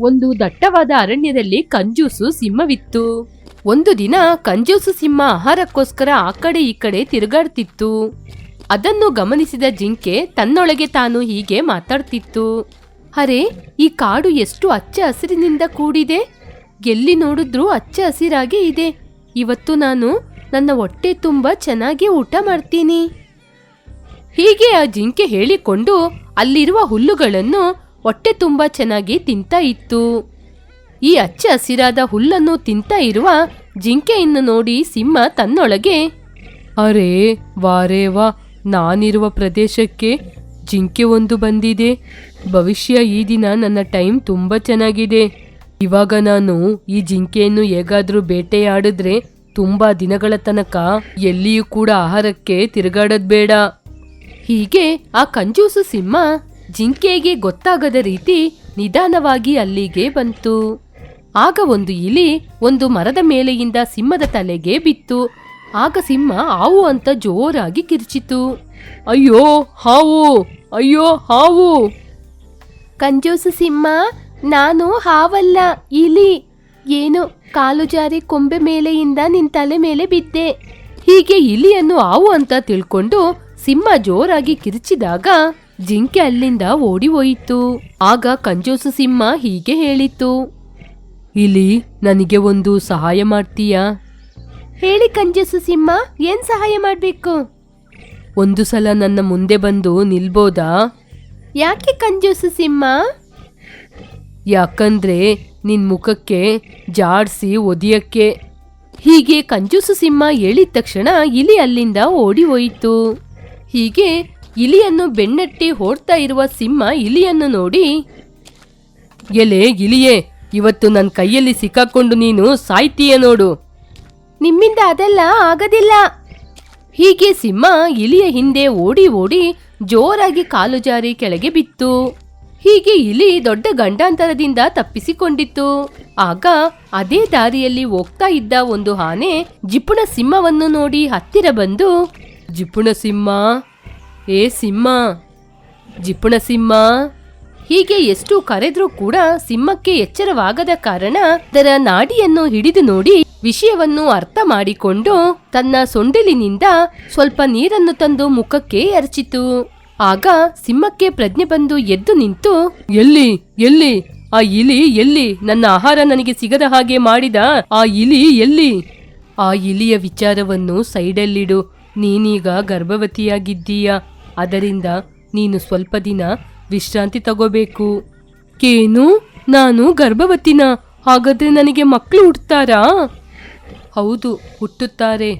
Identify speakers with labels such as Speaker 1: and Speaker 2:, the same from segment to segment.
Speaker 1: ಒಂದು ದಟ್ಟವಾದ ಅರಣ್ಯದಲ್ಲಿ ಕಂಜೂಸು ಸಿಂಹವಿತ್ತು. ಒಂದು ದಿನ ಕಂಜೂಸು ಸಿಂಹ ಆಹಾರಕ್ಕೋಸ್ಕರ ಆ ಕಡೆ ಈ ಕಡೆ ತಿರುಗಾಡ್ತಿತ್ತು. ಅದನ್ನು ಗಮನಿಸಿದ ಜಿಂಕೆ ತನ್ನೊಳಗೆ ತಾನು ಹೀಗೆ ಮಾತಾಡ್ತಿತ್ತು. ಅರೆ, ಈ ಕಾಡು ಎಷ್ಟು ಹಚ್ಚ ಹಸಿರಿನಿಂದ ಕೂಡಿದೆ. ಎಲ್ಲಿ ನೋಡಿದ್ರೂ ಹಚ್ಚ ಹಸಿರಾಗೇ ಇದೆ. ಇವತ್ತು ನಾನು ನನ್ನ ಹೊಟ್ಟೆ ತುಂಬ ಚೆನ್ನಾಗಿ ಊಟ ಮಾಡ್ತೀನಿ. ಹೀಗೆ ಆ ಜಿಂಕೆ ಹೇಳಿಕೊಂಡು ಅಲ್ಲಿರುವ ಹುಲ್ಲುಗಳನ್ನು ಹೊಟ್ಟೆ ತುಂಬ ಚೆನ್ನಾಗಿ ತಿಂತಾ ಇತ್ತು. ಈ ಹಚ್ಚ ಹಸಿರಾದ ಹುಲ್ಲನ್ನು ತಿಂತಾ ಇರುವ ಜಿಂಕೆಯನ್ನು ನೋಡಿ ಸಿಂಹ ತನ್ನೊಳಗೆ, ಅರೇ ವಾರೇ ವಾ ನಾನಿರುವ ಪ್ರದೇಶಕ್ಕೆ ಜಿಂಕೆ ಒಂದು ಬಂದಿದೆ. ಭವಿಷ್ಯ ಈ ದಿನ ನನ್ನ ಟೈಮ್ ತುಂಬ ಚೆನ್ನಾಗಿದೆ. ಇವಾಗ ನಾನು ಈ ಜಿಂಕೆಯನ್ನು ಹೇಗಾದರೂ ಬೇಟೆಯಾಡಿದ್ರೆ ತುಂಬ ದಿನಗಳ ತನಕ ಎಲ್ಲಿಯೂ ಕೂಡ ಆಹಾರಕ್ಕೆ ತಿರುಗಾಡೋದು ಬೇಡ. ಹೀಗೆ ಆ ಕಂಜೂಸು ಸಿಂಹ ಜಿಂಕೆಗೆ ಗೊತ್ತಾಗದ ರೀತಿ ನಿಧಾನವಾಗಿ ಅಲ್ಲಿಗೆ ಬಂತು. ಆಗ ಒಂದು ಇಲಿ ಒಂದು ಮರದ ಮೇಲೆಯಿಂದ ಸಿಂಹದ ತಲೆಗೆ ಬಿತ್ತು. ಆಗ ಸಿಂಹ ಹಾವು ಅಂತ ಜೋರಾಗಿ ಕಿರ್ಚಿತು. ಅಯ್ಯೋ ಹಾವು ಅಯ್ಯೋ ಹಾವು. ಕಂಜೂಸು ಸಿಂಹ ನಾನು ಹಾವಲ್ಲ ಇಲಿ. ಏನು ಕಾಲು ಜಾರಿ ಕೊಂಬೆ ಮೇಲೆಯಿಂದ ನಿನ್ ತಲೆ ಮೇಲೆ ಬಿದ್ದೆ. ಹೀಗೆ ಇಲಿಯನ್ನು ಹಾವು ಅಂತ ತಿಳ್ಕೊಂಡು ಸಿಂಹ ಜೋರಾಗಿ ಕಿರಿಚಿದಾಗ ಜಿಂಕೆ ಅಲ್ಲಿಂದ ಓಡಿ ಹೋಯಿತು. ಆಗ ಕಂಜೂಸು ಸಿಂಹ ಹೀಗೆ ಹೇಳಿತು ಇಲಿ ನನಗೆ ಒಂದು ಸಹಾಯ ಮಾಡ್ತೀಯಾ? ಹೇಳಿ ಕಂಜೂಸು ಸಿಂಹ, ಏನ್ ಸಹಾಯ ಮಾಡಬೇಕು? ಒಂದು ಸಲ ನನ್ನ ಮುಂದೆ ಬಂದು ನಿಲ್ಬೋದಾ? ಯಾಕೆ ಕಂಜೂಸು ಸಿಂಹ? ಯಾಕಂದ್ರೆ ನಿನ್ ಮುಖಕ್ಕೆ ಜಾಡ್ಸಿ ಒದಿಯಕ್ಕೆ. ಹೀಗೆ ಕಂಜೂಸು ಸಿಂಹ ಹೇಳಿದ ತಕ್ಷಣ ಇಲಿ ಅಲ್ಲಿಂದ ಓಡಿ ಹೋಯಿತು. ಹೀಗೆ ಇಲಿಯನ್ನು ಬೆನ್ನಟ್ಟಿ ಓಡ್ತಾ ಇರುವ ಸಿಂಹ ಇಲಿಯನ್ನು ನೋಡಿ ಎಲೆ ಇಲಿಯೇ ಇವತ್ತು ನನ್ನ ಕೈಯಲ್ಲಿ ಸಿಕ್ಕಾಕೊಂಡು ನೀನು ಸಾಯ್ತೀಯ ನೋಡು. ನಿಮ್ಮಿಂದ ಅದೆಲ್ಲ ಆಗದಿಲ್ಲ. ಹೀಗೆ ಸಿಂಹ ಇಲಿಯ ಹಿಂದೆ ಓಡಿ ಓಡಿ ಜೋರಾಗಿ ಕಾಲು ಜಾರಿ ಕೆಳಗೆ ಬಿತ್ತು. ಹೀಗೆ ಇಲಿ ದೊಡ್ಡ ಗಂಡಾಂತರದಿಂದ ತಪ್ಪಿಸಿಕೊಂಡಿತ್ತು. ಆಗ ಅದೇ ದಾರಿಯಲ್ಲಿ ಹೋಗ್ತಾ ಇದ್ದ ಒಂದು ಆನೆ ಜಿಪುಣ ಸಿಂಹವನ್ನು ನೋಡಿ ಹತ್ತಿರ ಬಂದು ಜಿಪುಣ ಸಿಂಹ ಏ ಸಿಂಹ, ಜಿಪುಣ ಸಿಂಹ. ಹೀಗೆ ಎಷ್ಟು ಕರೆದ್ರೂ ಕೂಡ ಸಿಂಹಕ್ಕೆ ಎಚ್ಚರವಾಗದ ಕಾರಣ ಅದರ ನಾಡಿಯನ್ನು ಹಿಡಿದು ನೋಡಿ ವಿಷಯವನ್ನು ಅರ್ಥ ಮಾಡಿಕೊಂಡು ತನ್ನ ಸೊಂಡಿಲಿನಿಂದ ಸ್ವಲ್ಪ ನೀರನ್ನು ತಂದು ಮುಖಕ್ಕೆ ಎರಚಿತು ಆಗ ಸಿಂಹಕ್ಕೆ ಪ್ರಜ್ಞೆ ಬಂದು ಎದ್ದು ನಿಂತು, ಎಲ್ಲಿ ಎಲ್ಲಿ, ಆ ಇಲಿ ಎಲ್ಲಿ, ನನ್ನ ಆಹಾರ ನನಗೆ ಸಿಗದ ಹಾಗೆ ಮಾಡಿದ, ಆ ಇಲಿ ಎಲ್ಲಿ? ಆ ಇಲಿಯ ವಿಚಾರವನ್ನು ಸೈಡಲ್ಲಿಡು, ನೀನೀಗ ಗರ್ಭವತಿಯಾಗಿದ್ದೀಯ? ಅದರಿಂದ ನೀನು ಸ್ವಲ್ಪ ದಿನ ವಿಶ್ರಾಂತಿ ತಗೋಬೇಕು. ಏನು? ನಾನು ಗರ್ಭವತಿನ. ಹಾಗಾದ್ರೆ ನನಗೆ ಮಕ್ಕಳು ಹುಟ್ಟುತ್ತಾರಾ ಹೌದು, ಹುಟ್ಟುತ್ತಾರೆ.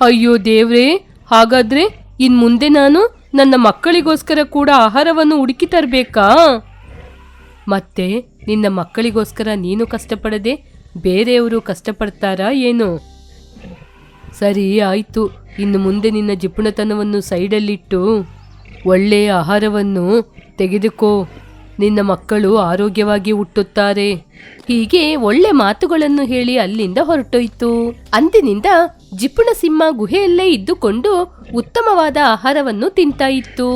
Speaker 1: ಅಯ್ಯೋ ದೇವ್ರೇ, ಹಾಗಾದ್ರೆ ಇನ್ ಮುಂದೆ ನಾನು ನನ್ನ ಮಕ್ಕಳಿಗೋಸ್ಕರ ಕೂಡ ಆಹಾರವನ್ನು ಹುಡುಕಿ ತರಬೇಕಾ? ಮತ್ತೆ ನಿನ್ನ ಮಕ್ಕಳಿಗೋಸ್ಕರ ನೀನು ಕಷ್ಟಪಡದೆ ಬೇರೆಯವರು ಕಷ್ಟಪಡ್ತಾರಾ ಏನು? ಸರಿ ಆಯಿತು. ಇನ್ನು ಮುಂದೆ ನಿನ್ನ ಜಿಪುಣತನವನ್ನು ಸೈಡಲ್ಲಿಟ್ಟು ಒಳ್ಳೆಯ ಆಹಾರವನ್ನು ತೆಗೆದುಕೋ. ನಿನ್ನ ಮಕ್ಕಳು ಆರೋಗ್ಯವಾಗಿ ಹುಟ್ಟುತ್ತಾರೆ. ಹೀಗೆ ಒಳ್ಳೆ ಮಾತುಗಳನ್ನು ಹೇಳಿ ಅಲ್ಲಿಂದ ಹೊರಟೋಯ್ತು. ಅಂದಿನಿಂದ ಜಿಪುಣ ಸಿಂಹ ಗುಹೆಯಲ್ಲೇ ಇದ್ದುಕೊಂಡು ಉತ್ತಮವಾದ ಆಹಾರವನ್ನು ತಿಂತಾ ಇತ್ತು.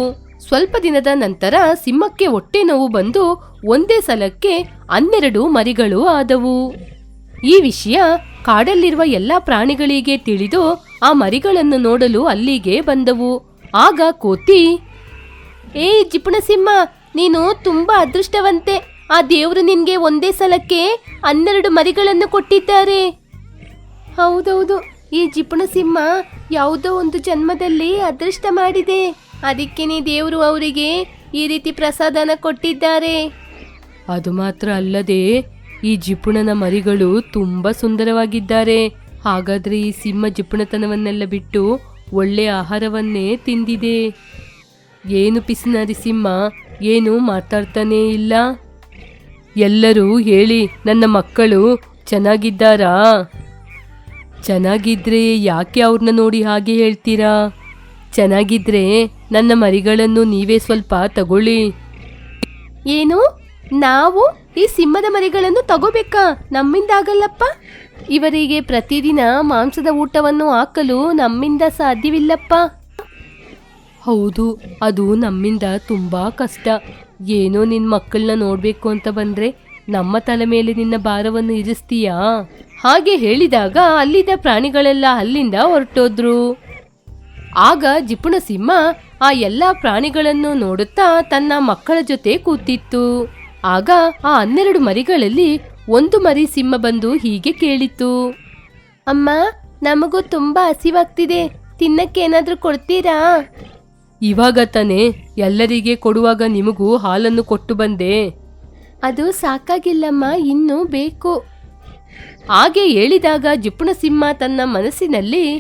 Speaker 1: ಸ್ವಲ್ಪ ದಿನದ ನಂತರ ಸಿಂಹಕ್ಕೆ ಹೊಟ್ಟೆ ನೋವು ಬಂದು ಒಂದೇ ಸಲಕ್ಕೆ ಹನ್ನೆರಡು ಮರಿಗಳು ಆದವು. ಈ ವಿಷಯ ಕಾಡಲ್ಲಿರುವ ಎಲ್ಲಾ ಪ್ರಾಣಿಗಳಿಗೆ ತಿಳಿದು ಆ ಮರಿಗಳನ್ನು ನೋಡಲು ಅಲ್ಲಿಗೆ ಬಂದವು. ಆಗ ಕೋತಿ, ಏ ಜಿಪುಣಸಿಂಹ, ನೀನು ತುಂಬಾ ಅದೃಷ್ಟವಂತೆ. ಆ ದೇವರು ನಿನ್ಗೆ ಒಂದೇ ಸಲಕ್ಕೆ ಹನ್ನೆರಡು ಮರಿಗಳನ್ನು ಕೊಟ್ಟಿದ್ದಾರೆ. ಹೌದೌದು, ಈ ಜಿಪುಣಸಿಂಹ ಯಾವುದೋ ಒಂದು ಜನ್ಮದಲ್ಲಿ ಅದೃಷ್ಟ ಮಾಡಿದೆ. ಅದಕ್ಕೇನೆ ದೇವರು ಅವರಿಗೆ ಈ ರೀತಿ ಪ್ರಸಾದನ ಕೊಟ್ಟಿದ್ದಾರೆ. ಅದು ಮಾತ್ರ ಅಲ್ಲದೆ ಈ ಜಿಪುಣನ ಮರಿಗಳು ತುಂಬಾ ಸುಂದರವಾಗಿದ್ದಾರೆ. ಹಾಗಾದ್ರೆ ಈ ಸಿಂಹ ಜಿಪುಣತನವನ್ನೆಲ್ಲ ಬಿಟ್ಟು ಒಳ್ಳೆ ಆಹಾರವನ್ನೇ ತಿಂದಿದೆ. ಏನು ಪಿಸಿನಾರಿ ಸಿಂಹ? ಏನು ಮಾತಾಡ್ತಾನೇ ಇಲ್ಲ. ಎಲ್ಲರೂ ಹೇಳಿ, ನನ್ನ ಮಕ್ಕಳು ಚೆನ್ನಾಗಿದ್ದಾರಾ? ಚೆನ್ನಾಗಿದ್ರೆ ಯಾಕೆ ಅವ್ರನ್ನ ನೋಡಿ ಹಾಗೆ ಹೇಳ್ತೀರಾ? ಚೆನ್ನಾಗಿದ್ರೆ ನನ್ನ ಮರಿಗಳನ್ನು ನೀವೇ ಸ್ವಲ್ಪ ತಗೊಳ್ಳಿ. ಏನು? ನಾವು? ಈ ಸಿಂಹದ ಮರಿಗಳನ್ನು ತಗೋಬೇಕಾ? ನಮ್ಮಿಂದ ಆಗಲ್ಲಪ್ಪ ಇವರಿಗೆ ಪ್ರತಿದಿನ ಮಾಂಸದ ಊಟವನ್ನು ಹಾಕಲು ನಮ್ಮಿಂದ ಸಾಧ್ಯವಿಲ್ಲಪ್ಪ. ಹೌದು, ಅದು ನಮ್ಮಿಂದ ತುಂಬಾ ಕಷ್ಟ. ಏನೋ ನಿನ್ನ ಮಕ್ಕಳನ್ನ ನೋಡ್ಬೇಕು ಅಂತ ಬಂದ್ರೆ ನಮ್ಮ ತಲೆ ಮೇಲೆ ನಿನ್ನ ಭಾರವನ್ನು ಇರಿಸ್ತೀಯಾ? ಹಾಗೆ ಹೇಳಿದಾಗ ಅಲ್ಲಿದ್ದ ಪ್ರಾಣಿಗಳೆಲ್ಲ ಅಲ್ಲಿಂದ ಹೊರಟೋದ್ರು. ಆಗ ಜಿಪುಣ ಸಿಂಹ ಆ ಎಲ್ಲಾ ಪ್ರಾಣಿಗಳನ್ನು ನೋಡುತ್ತಾ ತನ್ನ ಮಕ್ಕಳ ಜೊತೆ ಕೂತಿತ್ತು. ಆಗ ಆ ಹನ್ನೆರಡು ಮರಿಗಳಲ್ಲಿ ಒಂದು ಮರಿ ಸಿಂಹ ಬಂದು ಹೀಗೆ ಕೇಳಿತು ಅಮ್ಮ ನಮಗೂ ತುಂಬಾ ಹಸಿವಾಗ್ತಿದೆ. ತಿನ್ನಕ್ಕೆ ಏನಾದ್ರೂ ಕೊಡ್ತೀರಾ? ಇವಾಗ ತಾನೇ ಎಲ್ಲರಿಗೆ ಕೊಡುವಾಗ ನಿಮಗೂ ಹಾಲನ್ನು ಕೊಟ್ಟು ಬಂದೆ. ಅದು ಸಾಕಾಗಿಲ್ಲಮ್ಮ ಇನ್ನೂ ಬೇಕು. ಹಾಗೆ ಹೇಳಿದಾಗ ಜಿಪುಣ ಸಿಂಹ ತನ್ನ ಮನಸ್ಸಿನಲ್ಲಿ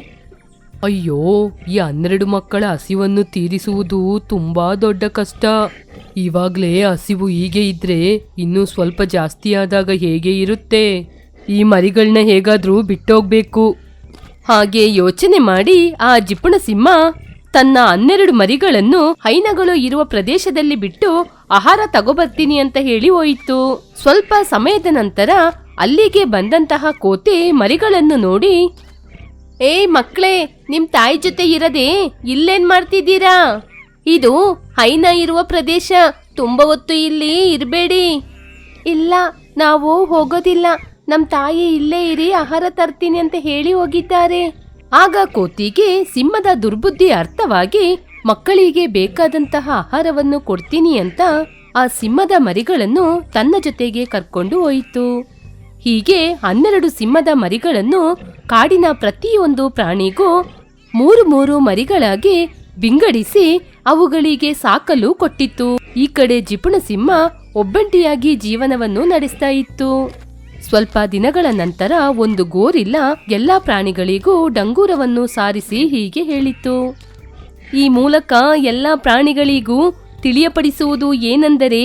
Speaker 1: ಅಯ್ಯೋ ಈ ಹನ್ನೆರಡು ಮಕ್ಕಳ ಹಸಿವನ್ನು ತೀರಿಸುವುದು ತುಂಬಾ ದೊಡ್ಡ ಕಷ್ಟ. ಇವಾಗ್ಲೇ ಹಸಿವು ಹೀಗೆ ಇದ್ರೆ ಇನ್ನೂ ಸ್ವಲ್ಪ ಜಾಸ್ತಿ ಆದಾಗ ಹೇಗೆ ಇರುತ್ತೆ? ಈ ಮರಿಗಳನ್ನ ಹೇಗಾದರೂ ಬಿಟ್ಟೋಗ್ಬೇಕು. ಹಾಗೆ ಯೋಚನೆ ಮಾಡಿ ಆ ಜಿಪುಣ ಸಿಂಹ ತನ್ನ ಹನ್ನೆರಡು ಮರಿಗಳನ್ನು ಹೈನಗಳು ಇರುವ ಪ್ರದೇಶದಲ್ಲಿ ಬಿಟ್ಟು ಆಹಾರ ತಗೋಬರ್ತೀನಿ ಅಂತ ಹೇಳಿ ಹೋಯಿತು. ಸ್ವಲ್ಪ ಸಮಯದ ನಂತರ ಅಲ್ಲಿಗೆ ಬಂದಂತಹ ಕೋತಿ ಮರಿಗಳನ್ನು ನೋಡಿ ಏಯ್ ಮಕ್ಕಳೇ, ನಿಮ್ ತಾಯಿ ಜೊತೆ ಇರದೆ ಇಲ್ಲೇನ್ ಮಾಡ್ತಿದ್ದೀರಾ? ಇದು ಹೈನ ಇರುವ ಪ್ರದೇಶ. ತುಂಬ ಹೊತ್ತು ಇಲ್ಲಿ ಇರಬೇಡಿ. ಇಲ್ಲ, ನಾವು ಹೋಗೋದಿಲ್ಲ. ನಮ್ಮ ತಾಯಿ ಇಲ್ಲೇ ಇರಿ, ಆಹಾರ ತರ್ತೀನಿ ಅಂತ ಹೇಳಿ ಹೋಗಿದ್ದಾರೆ. ಆಗ ಕೋತಿಗೆ ಸಿಂಹದ ದುರ್ಬುದ್ಧಿ ಅರ್ಥವಾಗಿ ಮಕ್ಕಳಿಗೆ ಬೇಕಾದಂತಹ ಆಹಾರವನ್ನು ಕೊಡ್ತೀನಿ ಅಂತ ಆ ಸಿಂಹದ ಮರಿಗಳನ್ನು ತನ್ನ ಜೊತೆಗೆ ಕರ್ಕೊಂಡು ಹೋಯಿತು. ಹೀಗೆ ಹನ್ನೆರಡು ಸಿಂಹದ ಮರಿಗಳನ್ನು ಕಾಡಿನ ಪ್ರತಿಯೊಂದು ಪ್ರಾಣಿಗೂ ಮೂರು ಮೂರು ಮರಿಗಳಾಗಿ ವಿಂಗಡಿಸಿ ಅವುಗಳಿಗೆ ಸಾಕಲು ಕೊಟ್ಟಿತ್ತು. ಈ ಕಡೆ ಜಿಪುಣ ಸಿಂಹ ಒಬ್ಬಂಟಿಯಾಗಿ ಜೀವನವನ್ನು ನಡೆಸ್ತಾ ಇತ್ತು. ಸ್ವಲ್ಪ ದಿನಗಳ ನಂತರ ಒಂದು ಗೋರಿಲ್ಲ ಎಲ್ಲಾ ಪ್ರಾಣಿಗಳಿಗೂ ಡಂಗೂರವನ್ನು ಸಾರಿಸಿ ಹೀಗೆ ಹೇಳಿತು ಈ ಮೂಲಕ ಎಲ್ಲಾ ಪ್ರಾಣಿಗಳಿಗೂ ತಿಳಿಯಪಡಿಸುವುದು ಏನೆಂದರೆ,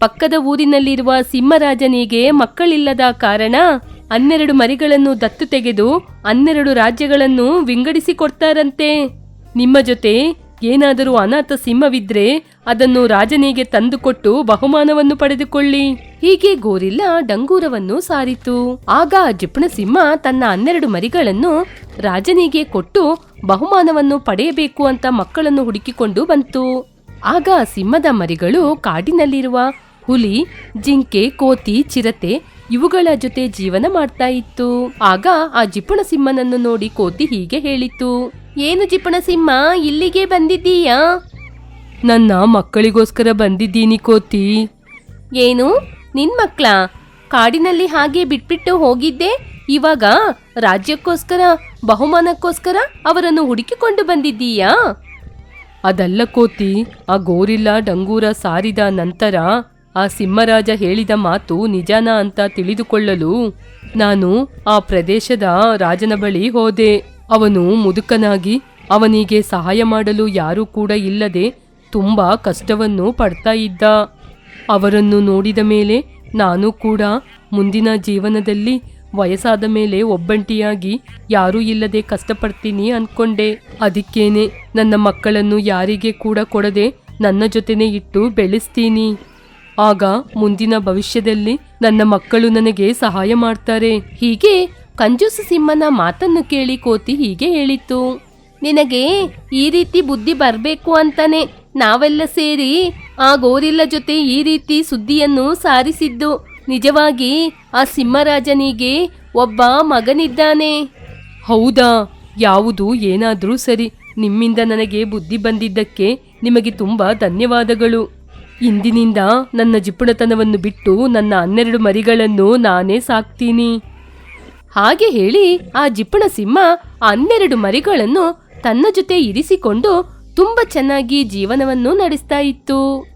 Speaker 1: ಪಕ್ಕದ ಊರಿನಲ್ಲಿರುವ ಸಿಂಹರಾಜನಿಗೆ ಮಕ್ಕಳಿಲ್ಲದ ಕಾರಣ ಹನ್ನೆರಡು ಮರಿಗಳನ್ನು ದತ್ತು ತೆಗೆದು ಹನ್ನೆರಡು ರಾಜ್ಯಗಳನ್ನು ವಿಂಗಡಿಸಿಕೊಡ್ತಾರಂತೆ ನಿಮ್ಮ ಜೊತೆ ಏನಾದರೂ ಅನಾಥ ಸಿಂಹವಿದ್ರೆ ಅದನ್ನು ರಾಜನಿಗೆ ತಂದುಕೊಟ್ಟು ಬಹುಮಾನವನ್ನು ಪಡೆದುಕೊಳ್ಳಿ. ಹೀಗೆ ಗೋರಿಲ್ಲ ಡಂಗೂರವನ್ನು ಸಾರಿತು. ಆಗ ಜಿಪ್ಣ ಸಿಂಹ ತನ್ನ ಹನ್ನೆರಡು ಮರಿಗಳನ್ನು ರಾಜನಿಗೆ ಕೊಟ್ಟು ಬಹುಮಾನವನ್ನು ಪಡೆಯಬೇಕು ಅಂತ ಮಕ್ಕಳನ್ನು ಹುಡುಕಿಕೊಂಡು ಬಂತು. ಆಗ ಸಿಂಹದ ಮರಿಗಳು ಕಾಡಿನಲ್ಲಿರುವ ಹುಲಿ, ಜಿಂಕೆ, ಕೋತಿ, ಚಿರತೆ ಇವುಗಳ ಜೊತೆ ಜೀವನ ಮಾಡ್ತಾ ಇತ್ತು. ಆಗ ಆ ಜಿಪುಣ ಸಿಂಹನನ್ನು ನೋಡಿ ಕೋತಿ ಹೀಗೆ ಹೇಳಿತು. ಏನು ಜಿಪುಣ ಸಿಂಹ, ಇಲ್ಲಿಗೆ ಬಂದಿದ್ದೀಯಾ? ನನ್ನ ಮಕ್ಕಳಿಗೋಸ್ಕರ ಬಂದಿದ್ದೀನಿ ಕೋತಿ. ಏನು? ನಿನ್ ಮಕ್ಕಳ ಕಾಡಿನಲ್ಲಿ ಹಾಗೆ ಬಿಟ್ಬಿಟ್ಟು ಹೋಗಿದ್ದೆ? ಇವಾಗ ರಾಜ್ಯಕ್ಕೋಸ್ಕರ, ಬಹುಮಾನಕ್ಕೋಸ್ಕರ ಅವರನ್ನು ಹುಡುಕಿಕೊಂಡು ಬಂದಿದ್ದೀಯಾ? ಅದಲ್ಲ ಕೋತಿ, ಆ ಗೋರಿಲ್ಲ ಡಂಗೂರ ಸಾರಿದ ನಂತರ ಆ ಸಿಂಹರಾಜ ಹೇಳಿದ ಮಾತು ನಿಜಾನ ಅಂತ ತಿಳಿದುಕೊಳ್ಳಲು ನಾನು ಆ ಪ್ರದೇಶದ ರಾಜನ ಬಳಿ ಹೋದೆ. ಅವನು ಮುದುಕನಾಗಿ ಅವನಿಗೆ ಸಹಾಯ ಮಾಡಲು ಯಾರೂ ಕೂಡ ಇಲ್ಲದೆ ತುಂಬ ಕಷ್ಟವನ್ನು ಪಡ್ತಾ ಇದ್ದ. ಅವರನ್ನು ನೋಡಿದ ಮೇಲೆ ನಾನು ಕೂಡ ಮುಂದಿನ ಜೀವನದಲ್ಲಿ ವಯಸ್ಸಾದ ಮೇಲೆ ಒಬ್ಬಂಟಿಯಾಗಿ ಯಾರೂ ಇಲ್ಲದೆ ಕಷ್ಟಪಡ್ತೀನಿ ಅನ್ಕೊಂಡೆ. ಅದಕ್ಕೇನೆ ನನ್ನ ಮಕ್ಕಳನ್ನು ಯಾರಿಗೆ ಕೂಡ ಕೊಡದೆ ನನ್ನ ಜೊತೆನೆ ಇಟ್ಟು ಬೆಳೆಸ್ತೀನಿ. ಆಗ ಮುಂದಿನ ಭವಿಷ್ಯದಲ್ಲಿ ನನ್ನ ಮಕ್ಕಳು ನನಗೆ ಸಹಾಯ ಮಾಡ್ತಾರೆ. ಹೀಗೆ ಕಂಜೂಸ ಸಿಂಹನ ಮಾತನ್ನು ಕೇಳಿ ಕೋತಿ ಹೀಗೆ ಹೇಳಿತು. ನಿನಗೆ ಈ ರೀತಿ ಬುದ್ಧಿ ಬರಬೇಕು ಅಂತಾನೆ ನಾವೆಲ್ಲ ಸೇರಿ ಆ ಗೋರಿಲ್ಲ ಜೊತೆ ಈ ರೀತಿ ಸುದ್ದಿಯನ್ನು ಸಾರಿಸಿದ್ದು. ನಿಜವಾಗಿ ಆ ಸಿಂಹರಾಜನಿಗೆ ಒಬ್ಬ ಮಗನಿದ್ದಾನೆ. ಹೌದಾ? ಯಾವುದು ಏನಾದರೂ ಸರಿ. ನಿಮ್ಮಿಂದ ನನಗೆ ಬುದ್ಧಿ ಬಂದಿದ್ದಕ್ಕೆ ನಿಮಗೆ ತುಂಬ ಧನ್ಯವಾದಗಳು. ಇಂದಿನಿಂದ ನನ್ನ ಜಿಪುಣತನವನ್ನು ಬಿಟ್ಟು ನನ್ನ ಹನ್ನೆರಡು ಮರಿಗಳನ್ನು ನಾನೇ ಸಾಕ್ತೀನಿ. ಹಾಗೆ ಹೇಳಿ ಆ ಜಿಪ್ಪಣ ಸಿಂಹ ಹನ್ನೆರಡು ಮರಿಗಳನ್ನು ತನ್ನ ಜೊತೆ ಇರಿಸಿಕೊಂಡು ತುಂಬ ಚೆನ್ನಾಗಿ ಜೀವನವನ್ನು ನಡೆಸ್ತಾ ಇತ್ತು.